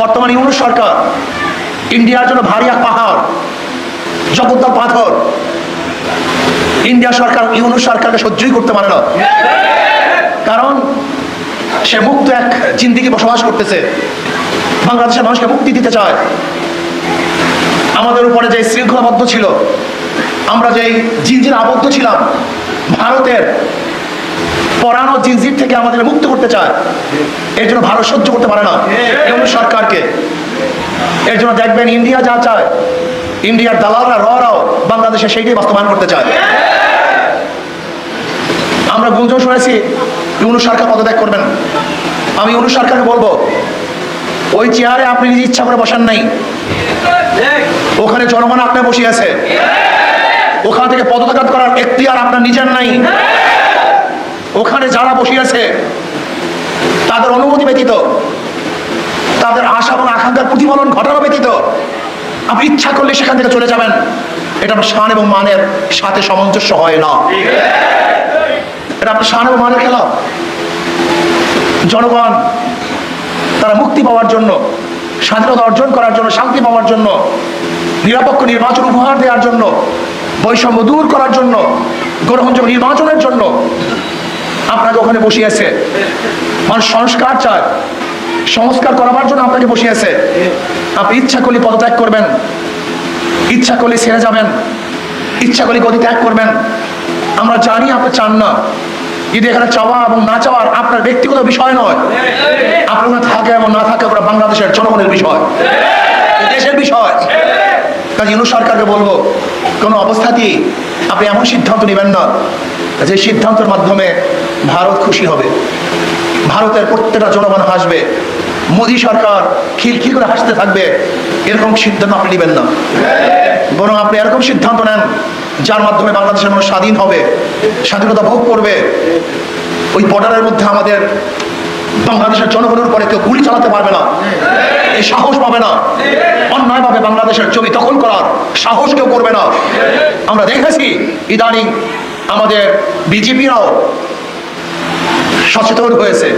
বর্তমান ইউনুস সরকার, ইন্ডিয়ার জন্য ভারী এক পাহাড়, জগদ্দল পাথর। ইন্ডিয়া সরকার, ইউনুস সরকারকে সহ্যই করতে পারে না। কারণ সে মুক্ত এক জিন্দিগি বসবাস করতেছে। বাংলাদেশের মানুষকে মুক্তি দিতে চায়। আমাদের উপরে যে শৃঙ্খলাবদ্ধ ছিল, আমরা যেই জিনজির আবদ্ধ ছিলাম, ভারতের পরানো জিনজির থেকে আমাদের মুক্ত করতে চায়। এর জন্য ভারত সহ্য করতে পারে না ইউনুস সরকারকে। এর জন্য দেখবেন ইন্ডিয়া যা চায়, ইন্ডিয়ার দালালরা ররাও বাংলাদেশে সেইটাই বাস্তবায়ন করতে চায়। আমরা গুঞ্জন শুনেছি, ইউনুস সরকার পদত্যাগ করবেন। আমি ইউনুস সরকারকে বলব, ওই চেয়ারে আপনি নিজে ইচ্ছা করে বসান নাই। ওখানে জনগণ আপনার বসে আছে। ওখান থেকে পদত্যাগ করার এখতিয়ার আপনার নিজের নাই। ওখানে যারা বসে আছে তাদের অনুমতি ব্যতীত, তাদের আশা এবং আকাঙ্ক্ষার প্রতিফলন ঘটানো ব্যতীত, আপনি ইচ্ছা করলে সেখান থেকে চলে যাবেন। এটা আপনার শান এবং মানের সাথে সামঞ্জস্য হয় না। এটা আপনার শান এবং মানের খেলা। জনগণ, তারা মুক্তি পাওয়ার জন্য, স্বাধীনতা অর্জন করার জন্য, শান্তি পাওয়ার জন্য, নিরপেক্ষ নির্বাচন উপহার দেওয়ার জন্য, বৈষম্য দূর করার জন্য গ্রহণযোগ্য নির্বাচনের জন্য আপনাকে ওখানে বসিয়েছে। মানুষ সংস্কার চায়। সংস্কার করাবার জন্য আপনাকে বসিয়েছে। আপনি ইচ্ছা করলে পদত্যাগ করবেন। ইচ্ছা করলে ছেড়ে যাবেন। ইচ্ছা করলে গতি ত্যাগ করবেন। আমরা জানি আপনি চান না। যদি এখানে চাওয়া এবং না চাওয়ার আপনার ব্যক্তিগত বিষয় নয়, আপনার থাকে এবং না থাকে ওরা বাংলাদেশের জনগণের বিষয়। দেশের বিষয়। কাজে ইউনুস সরকারকে বলব কোনো অবস্থাতেই আপনি এমন সিদ্ধান্ত নেবেন না যে সিদ্ধান্তের মাধ্যমে ভারত খুশি হবে। ভারতের প্রত্যেকটা জনগণ হাসবে। মোদী সরকার খিলখিল করে হাসতে থাকবে। এরকম সিদ্ধান্ত আপনি নেবেন না। বরং আপনি এরকম সিদ্ধান্ত নেন, যার মাধ্যমে বাংলাদেশের মানুষ স্বাধীন হবে, স্বাধীনতা ভোগ করবে। ওই বর্ডারের মধ্যে আমাদের বাংলাদেশের জনগণের উপরে কেউ গুলি চালাতে পারবে না। এই সাহস পাবে না। অন্যায়ভাবে বাংলাদেশের জমি দখল করার সাহস কেউ করবে না। আমরা দেখেছি ইদানিং আমাদের বিজেপিরাও সচেতন হয়েছে।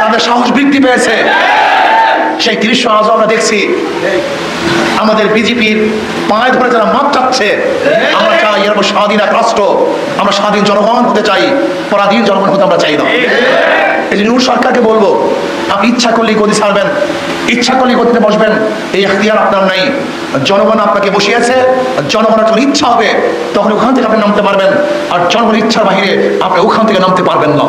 তাদের সাহস বৃদ্ধি পেয়েছে। সেই দৃশ্য আজও আমরা দেখছি। আমাদের বিজেপির পায়ে ধরে যারা মাপ চাচ্ছে, আমরা চাই এরকম স্বাধীন এক রাষ্ট্র। আমরা স্বাধীন জনগণ হতে চাই। পরাধীন জনগণ হতে আমরা চাই না। এই নূর সরকারকে বলব, আপনি ইচ্ছা করলেই গতি ছাড়বেন, ইচ্ছা করলেই গতিতে বসবেন, এই এখতিয়ার আপনার নাই। জনগণ আপনাকে বসিয়েছে জনগণ যখন ইচ্ছা হবে, তখন ওখান থেকে আপনি নামতে পারবেন, আর জনগণ ইচ্ছার বাহিরে আপনি ওখান থেকে নামতে পারবেন না।